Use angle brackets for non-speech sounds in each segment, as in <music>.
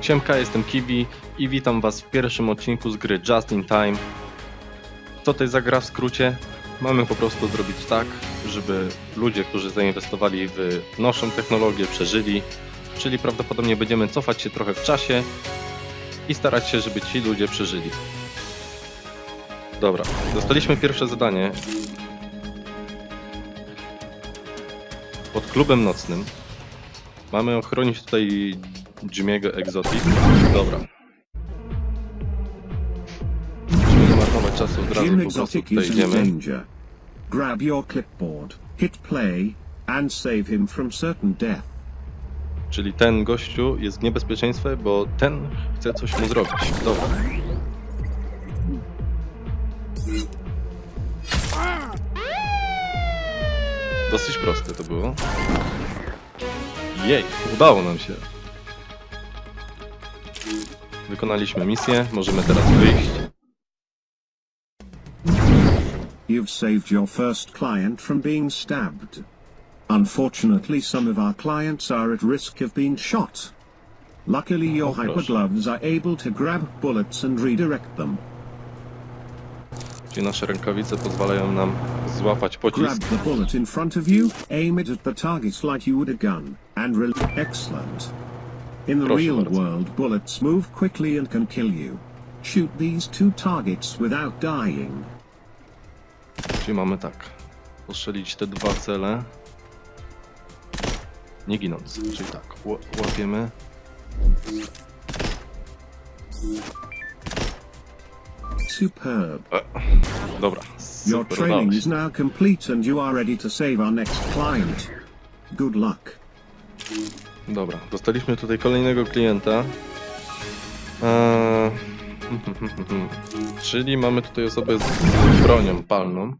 Siemka, jestem Kiwi i witam was w pierwszym odcinku z gry Just in Time. Co to jest za gra w skrócie? Mamy po prostu zrobić tak, żeby ludzie, którzy zainwestowali w nowszą technologię, przeżyli, czyli prawdopodobnie będziemy cofać się trochę w czasie i starać się, żeby ci ludzie przeżyli. Dobra, dostaliśmy pierwsze zadanie pod klubem nocnym. Mamy ochronić tutaj Jimmy'ego Exotic. Dobra. Musimy nie marnować czasu, od razu po prostu tutaj idziemy. Grab your clipboard, hit play, and save him from certain death. Czyli ten gościu jest w niebezpieczeństwie, bo ten chce coś mu zrobić. Dobra. Dosyć proste to było. Jej, udało nam się. Wykonaliśmy misję, możemy teraz wyjść. You've saved your first client from being stabbed. Unfortunately, some of our clients are at risk of being shot. Luckily, your gosh. hypergloves are able to grab bullets and redirect them. Czyli nasze rękawice pozwalają nam złapać Grab pocisk. the bullet in front of you, aim it at the target like you would a gun, and Excellent. In the Proszę real bardzo. world, bullets move quickly and can kill you. Shoot these two targets without dying. Czyli mamy tak. Postrzelić te dwa cele. Nie ginąc. Czyli tak. ła- Łapiemy. Superb. Dobra. Your Super, training is now complete and you are ready to save our next client. Good luck. Dobra. Dostaliśmy tutaj kolejnego klienta. Eee... <laughs> Czyli mamy tutaj osobę z bronią palną.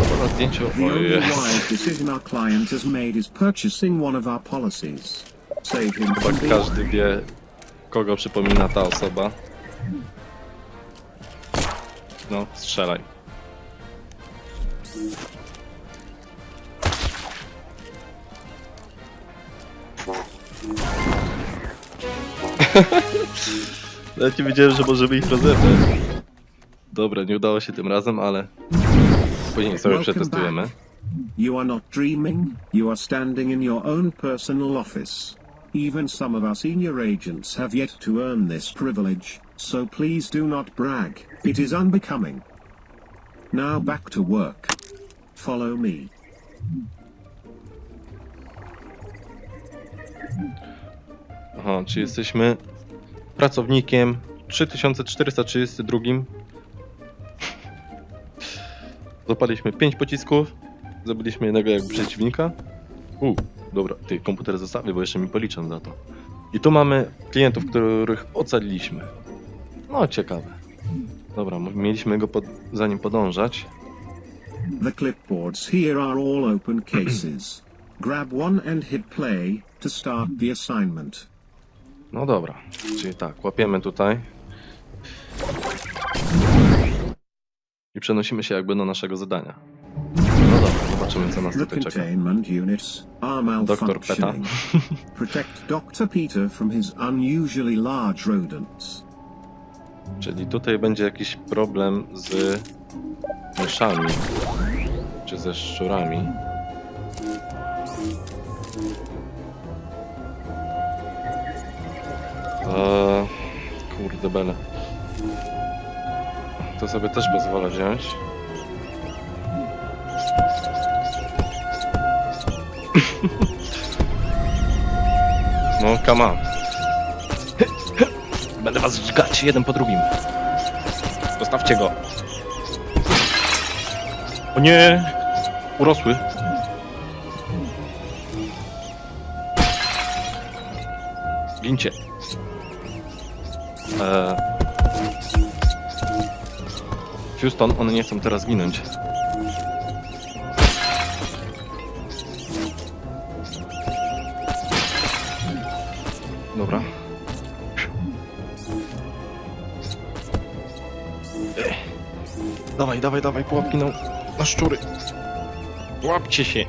Osoba na zdjęciu. The only wise decision our client has made is purchasing one of our policies. Save him from being każdy wie, kogo przypomina ta osoba. No, strzelaj. Ja nie wiedziałem, że możemy ich rozebrać. Dobra, nie udało się tym razem, ale później sobie przetestujemy. You are not dreaming, you are standing in your own personal office. Even some of our senior agents have yet to earn this privilege, so please do not brag. It is unbecoming. Now back to work. Follow me. Aha, czy jesteśmy pracownikiem 3432. Zapaliśmy 5 pocisków, zabiliśmy jednego jak przeciwnika. U, dobra, ty komputer zostawię, bo jeszcze mi policzą za to. I tu mamy klientów, których ocaliliśmy. No, ciekawe. Dobra, mieliśmy go pod, za nim podążać. The clipboards here are all open cases. Grab one and hit play to start the assignment. No dobra, czyli tak, łapiemy tutaj. I przenosimy się jakby do naszego zadania. No dobra, zobaczymy co nas tutaj czeka. Dr. Peta. Protect Dr. Peter from his unusually large rodents. Czyli tutaj będzie jakiś problem z myszami, czy ze szczurami. Eee, kurde bele. To sobie też pozwolę wziąć. <laughs> No, come on. Będę was dźgać jeden po drugim. Zostawcie go. O nie! Urosły. Gincie. Eee... Houston, one nie chcą teraz ginąć. Dobra. Dawaj, dawaj, dawaj, pułapki na, na szczury. Łapcie się.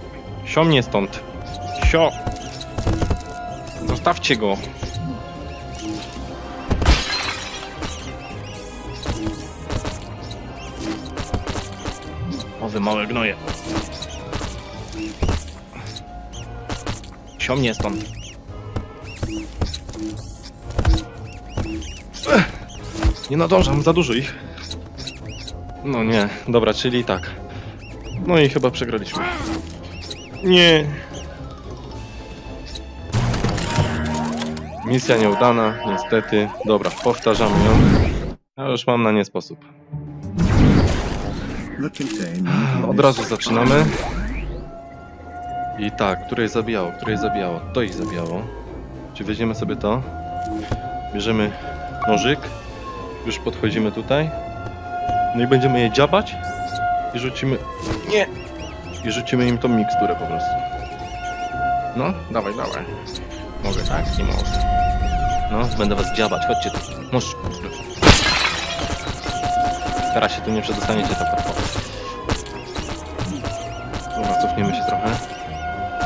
Sio mnie stąd. Sio. Zostawcie go! O, wy małe gnoje. Siomnie stąd. Ech, Nie nadążam, za dużo ich. No nie, dobra, czyli tak. No i chyba przegraliśmy. Nie. Misja nieudana, niestety. Dobra, powtarzamy ją. Ja już mam na nie sposób. Od razu zaczynamy. I tak, które zabijało, które zabijało, to ich zabijało. Czy weźmiemy sobie to? Bierzemy nożyk. Już podchodzimy tutaj. No i będziemy je dziabać. I rzucimy... Nie! I rzucimy im tą miksturę po prostu. No, dawaj, dawaj. Mogę tak? Nie mogę. No, będę was dziabać, chodźcie tu. Noż. Teraz się tu nie przedostaniecie tak łatwo. Dobra, cofniemy się trochę.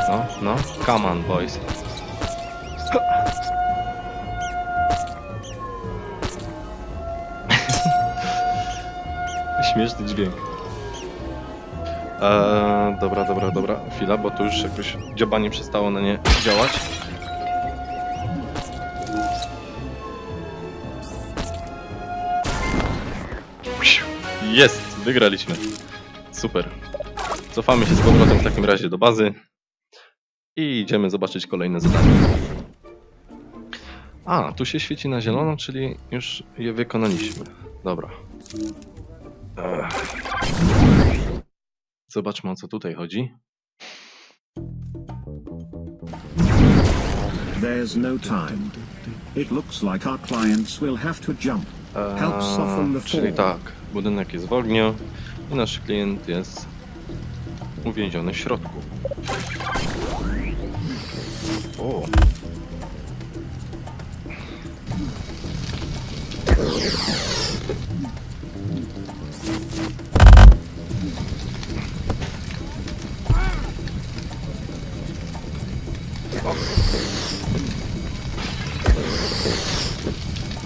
No, no. Come on, boys. Śmieszny dźwięk. Eee, dobra, dobra, dobra. Chwila, bo tu już jakoś dziobanie przestało na nie działać. Jest! Wygraliśmy. Super. Cofamy się z powrotem w takim razie do bazy i idziemy zobaczyć kolejne zadanie. A, tu się świeci na zielono, czyli już je wykonaliśmy. Dobra. Zobaczmy o co tutaj chodzi. There's no time. It looks like our clients will have to jump. Help soften the Eee, czyli tak, budynek jest w ogniu i nasz klient jest uwięziony w środku. O.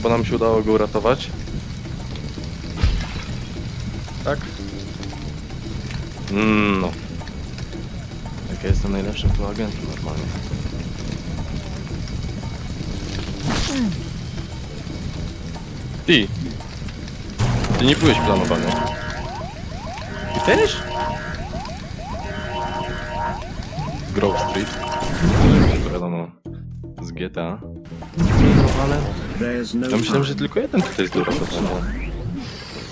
Bo nam się udało go uratować. Tak? Mm, no. Jak ja jestem najlepszym tu agentem normalnie. Ty! Ty nie byłeś planowany. Ty też? Grove Street. To wiadomo. Z GTA. No no Ja myślałem, że tylko jeden tutaj jest uratowania.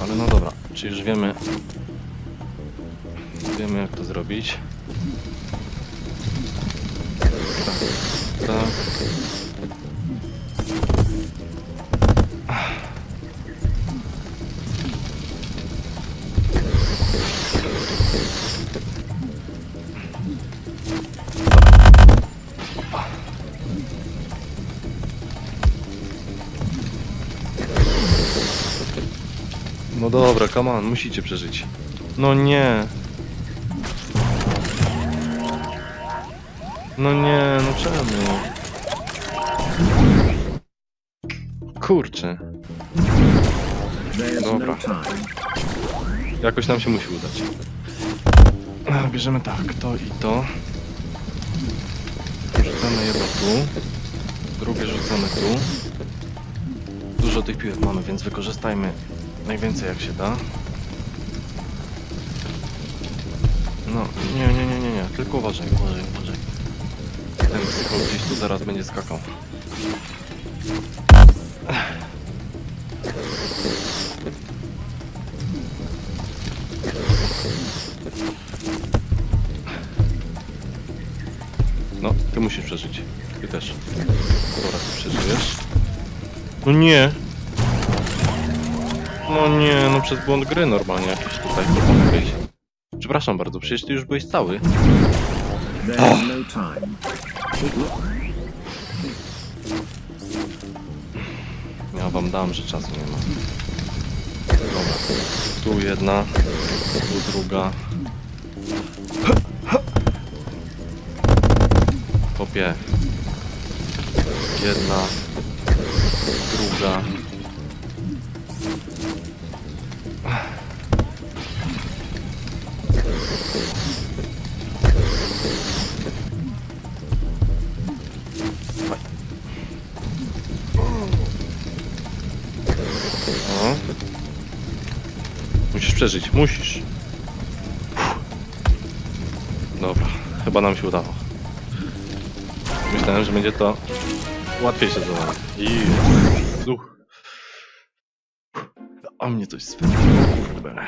Ale no dobra, czy już wiemy... Wiemy jak to zrobić. Tak, tak. No dobra, come on, musicie przeżyć. No nie. No nie, no czemu? Kurczę, Dobra. no time. jakoś nam się musi udać. Bierzemy tak, to i to. Rzucamy jedno tu. Drugie rzucamy tu. Dużo tych piłek mamy, więc wykorzystajmy najwięcej jak się da. No, nie, nie, nie, nie, nie, tylko uważaj, uważaj, uważaj. Ten psychol gdzieś tu zaraz będzie skakał. No, ty musisz przeżyć. Ty też. Dobra, ty przeżyjesz. No nie! No nie, no przez błąd gry normalnie jakiś tutaj. Przepraszam bardzo, przecież ty już byłeś cały. Look Ja wam dam, że czasu nie ma. Dobra. Tu jedna, tu druga. Kopie. Jedna, druga. Przeżyć, musisz. Dobra, chyba nam się udało. Myślałem, że będzie to łatwiejsze zadanie. I duch. A mnie coś swędziło, kurde.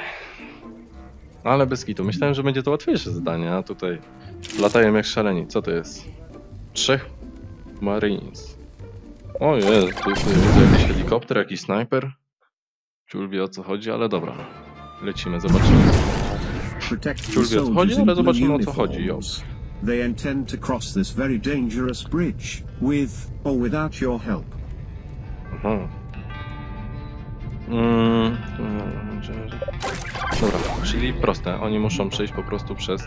Ale bez kitu. Myślałem, że będzie to łatwiejsze zadanie, a tutaj latają jak szaleni. Co to jest? Trzech Marines. O jest, tu jest jakiś helikopter, jakiś snajper. Ciul wie o co chodzi, ale dobra. Lecimy, zobaczymy. Protect the Ciul wie o co soldiers chodzi, in ale zobaczymy o co chodzi, jo. They intend to cross this very dangerous bridge, with or without your help. Aha. Mm, mm, Dobra, czyli proste. Oni muszą przejść po prostu przez.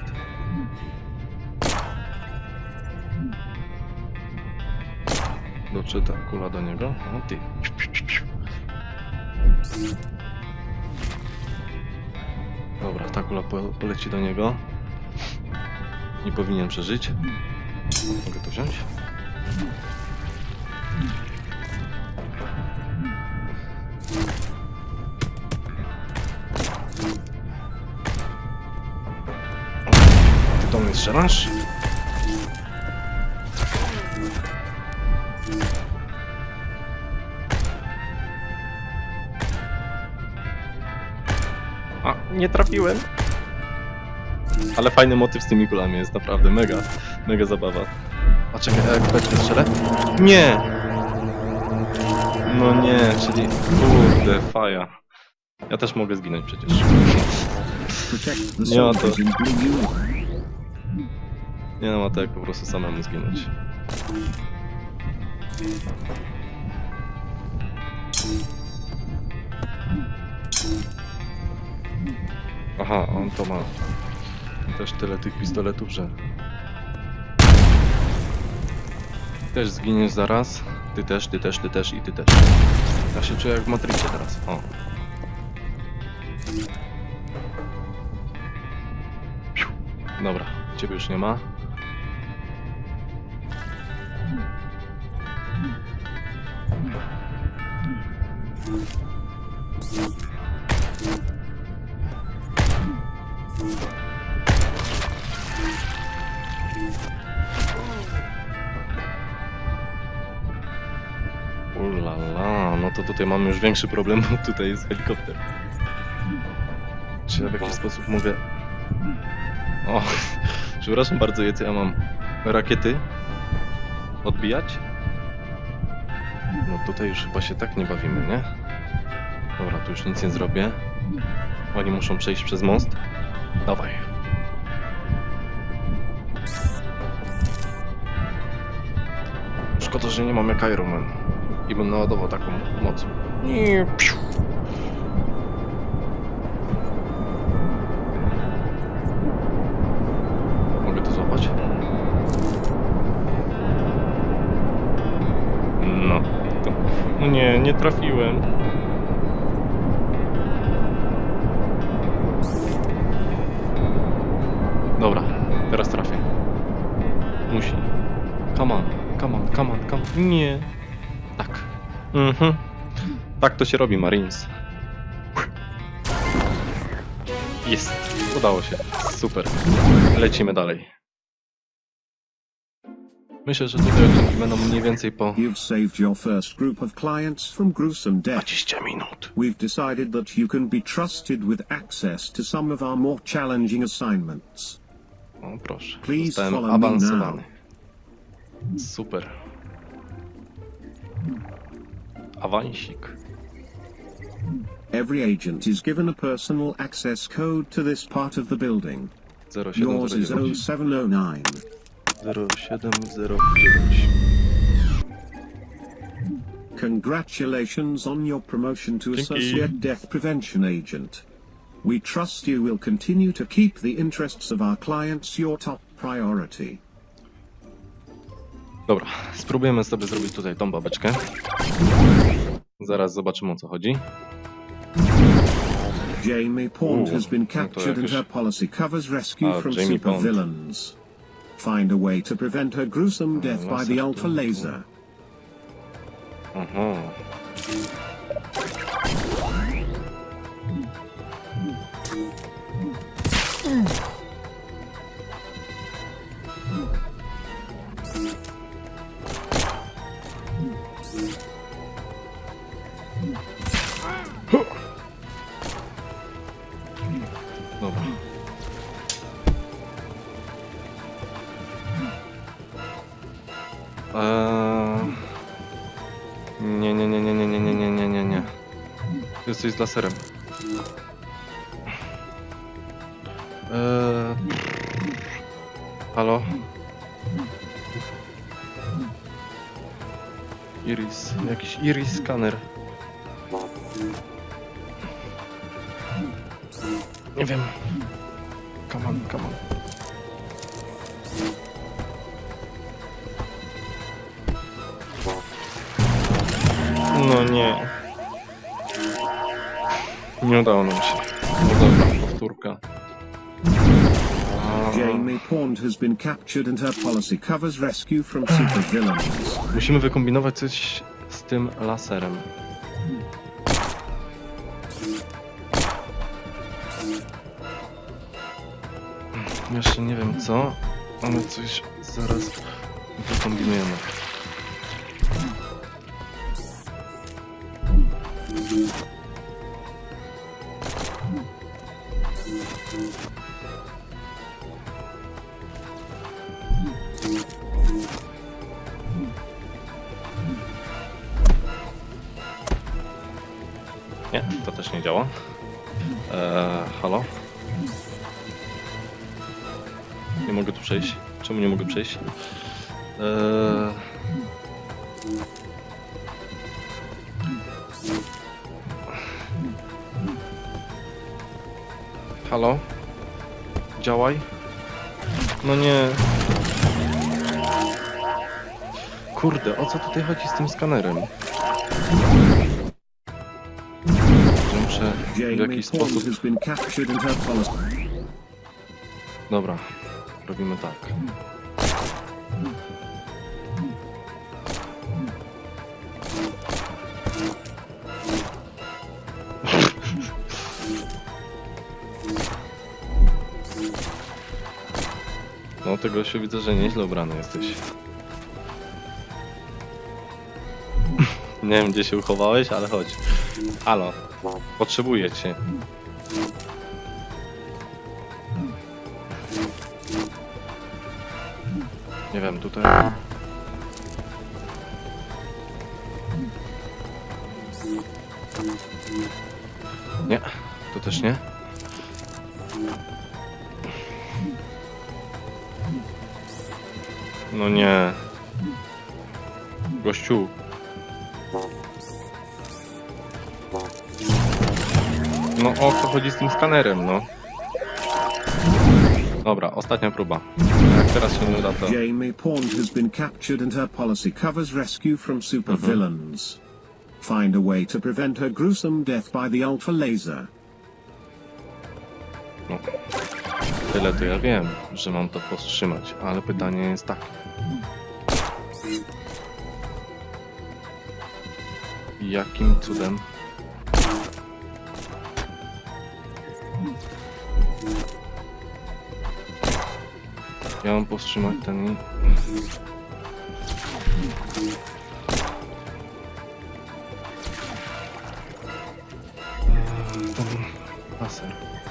Doczyta kula do niego. O ty. Dobra, ta po, poleci do niego. Nie powinien przeżyć. Mogę to wziąć? Ty do mnie strzelasz? Nie trafiłem. Ale fajny motyw z tymi kulami jest naprawdę mega, mega zabawa. A czekaj, a jak będzie strzelę? Nie! No nie, czyli kurde, faja. Ja też mogę zginąć przecież. Nie ma to. Nie no, ma to jak po prostu samemu zginąć. Aha, on to ma też tyle tych pistoletów, że też zginiesz zaraz. Ty też, ty też, ty też i ty też. Ja się czuję jak w Matrixie teraz. O. Dobra, ciebie już nie ma. To tutaj mamy już większy problem, bo tutaj jest helikopter. Czy ja w jakiś sposób mogę... O, <laughs> przepraszam bardzo, Jecy, ja mam rakiety odbijać? No tutaj już chyba się tak nie bawimy, nie? Dobra, tu już nic nie zrobię. Oni muszą przejść przez most. Dawaj. Szkoda, że nie mam jak Iron. I bym naładował taką moc. Nie, piu. Mogę to złapać? No. No nie, nie trafiłem. Dobra, teraz trafię. Musi. Come on, come on, come on, come on. Nie. Mhm. Tak to się robi, Marines. Jest. Udało się. Super. Lecimy dalej. Myślę, że tutaj odcinki będą mniej więcej po You've saved your first group of clients from gruesome death. 20 minut. We've decided that you can be trusted with access to some of our more challenging assignments. O proszę. Please Zostałem follow me awansowany. Super. Every agent is given a personal access code to this part of the building. 0709. Yours is 0709. 0709. Congratulations on your promotion to Dzięki. Associate Death Prevention Agent. We trust you will continue to keep the interests of our clients your top priority. Dobra, spróbujemy sobie zrobić tutaj tą babeczkę. Zaraz zobaczymy o co chodzi. Jamie Pond has been no captured and her policy covers rescue from supervillains. Find a way to prevent her gruesome death by laser the Ultra. Laser. Aha. Coś z laserem. Eee... Halo? Iris, jakiś iris scanner. Nie wiem. Come on, come on. No nie. Nie udało nam się. Dobra, powtórka. Jamie Pond has been captured and her policy covers rescue from supervillains. Musimy wykombinować coś z tym laserem. Jeszcze nie wiem co, ale coś zaraz wykombinujemy. Przejść? Eee... Halo? Działaj? No nie. Kurde, o co tutaj chodzi z tym skanerem? Muszę w jakiś sposób... Dobra, robimy tak. No tego się widzę, że nieźle ubrany jesteś. Nie wiem gdzie się uchowałeś, ale chodź. Halo, potrzebuję cię. Nie wiem, tutaj. Nie, to też nie. No nie. Gościu. No o co chodzi z tym skanerem, no? Dobra, ostatnia próba. Jak teraz się nie uda, to... Jamie Pond has been captured and her policy covers rescue from supervillains. Find a way to prevent her gruesome death by the Ultra Laser. Tyle to ja wiem, że mam to powstrzymać, ale pytanie jest takie. Jakim cudem? Ja mam powstrzymać ten... Ten.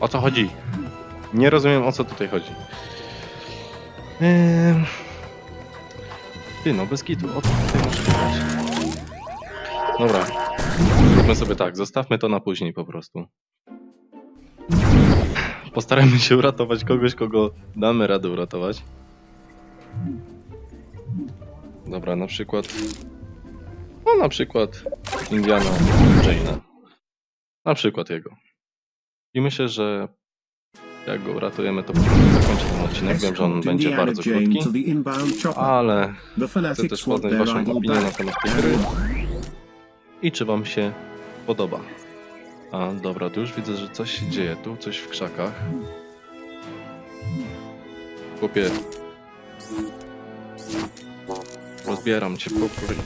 O co chodzi? Nie rozumiem o co tutaj chodzi. Ehm... Ty no, bez kitu, o co tutaj chodzi? Dobra, zróbmy sobie tak, zostawmy to na później po prostu. Postarajmy się uratować kogoś, kogo damy radę uratować. Dobra, na przykład... No na przykład Indiana Jane'a. Na przykład jego. I myślę, że jak go uratujemy, to zakończę ten odcinek. Wiem, że on będzie bardzo krótki, ale chcę też poznać waszą opinię na temat tej gry i czy wam się podoba. A dobra, tu już widzę, że coś się dzieje, tu coś w krzakach. Chłopie. Rozbieram cię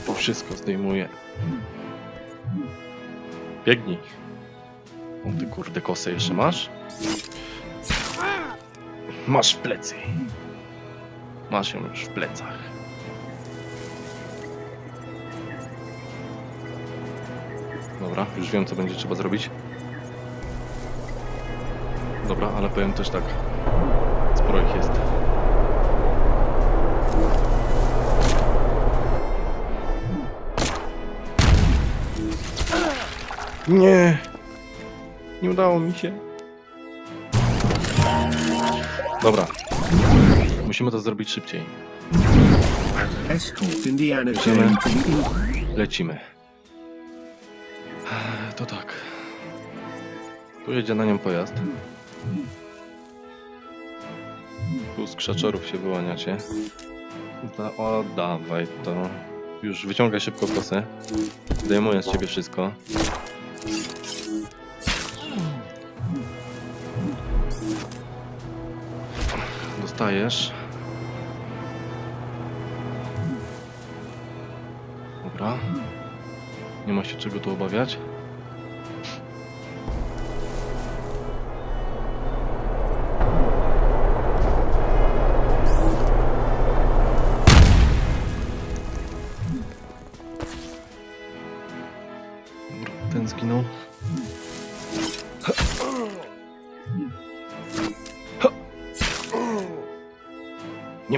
po wszystko zdejmuję. Biegnij. Ty kurde kosę jeszcze masz? Masz w plecy. Masz ją już w plecach. Dobra, już wiem co będzie trzeba zrobić. Dobra, ale powiem też tak. Sporo ich jest. Nie! Nie udało mi się. Dobra. Musimy to zrobić szybciej. Escort Idziemy. Jane to Lecimy. Tak. Tu jedzie na nią pojazd. Tu z krzaczorów się wyłaniacie. Da, o, dawaj to. Już wyciągaj szybko kosę. Zdejmuję z ciebie wszystko. Dostajesz. Dobra. Nie ma się czego tu obawiać.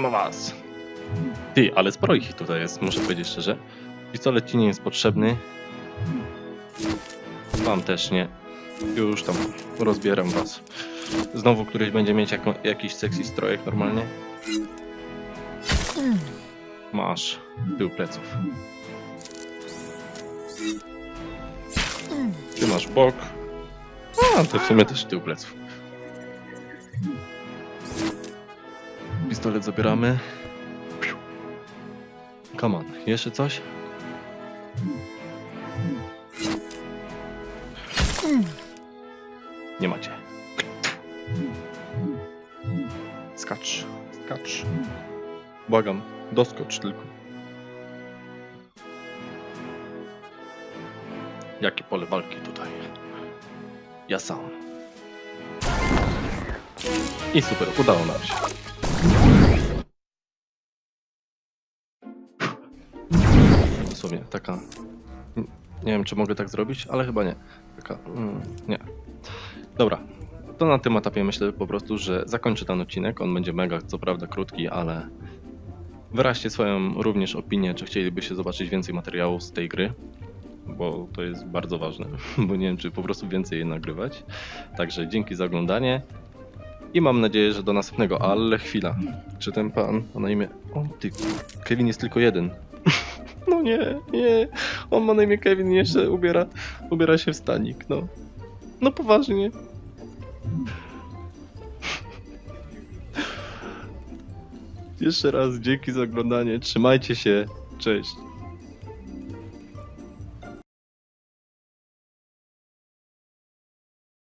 Ma was. Ty, ale sporo ich tutaj jest, muszę powiedzieć szczerze. Pistolet ci nie jest potrzebny. Wam też nie. Już tam rozbieram was. Znowu któryś będzie mieć jako, jakiś sexy strojek normalnie. Masz tył pleców. Ty masz bok. A, to w sumie też tył pleców. Pistolet zabieramy. Come on, jeszcze coś? Nie macie. Skacz, skacz. Błagam, doskocz tylko. Jakie pole walki tutaj? Ja sam. I super, udało nam się. Dosłownie, taka... Nie wiem, czy mogę tak zrobić, ale chyba nie. Taka... Mm, nie. Dobra. To na tym etapie myślę po prostu, że zakończę ten odcinek. On będzie mega, co prawda krótki, ale wyraźcie swoją również opinię, czy chcielibyście zobaczyć więcej materiału z tej gry, bo to jest bardzo ważne, <laughs> bo nie wiem, czy po prostu więcej jej nagrywać. Także dzięki za oglądanie i mam nadzieję, że do następnego, ale chwila. Czy ten pan ma na imię... O ty, Kevin jest tylko jeden. <laughs> No nie, nie. On ma na imię Kevin i jeszcze ubiera, ubiera się w stanik, no. No poważnie. <laughs> Jeszcze raz dzięki za oglądanie. Trzymajcie się. Cześć.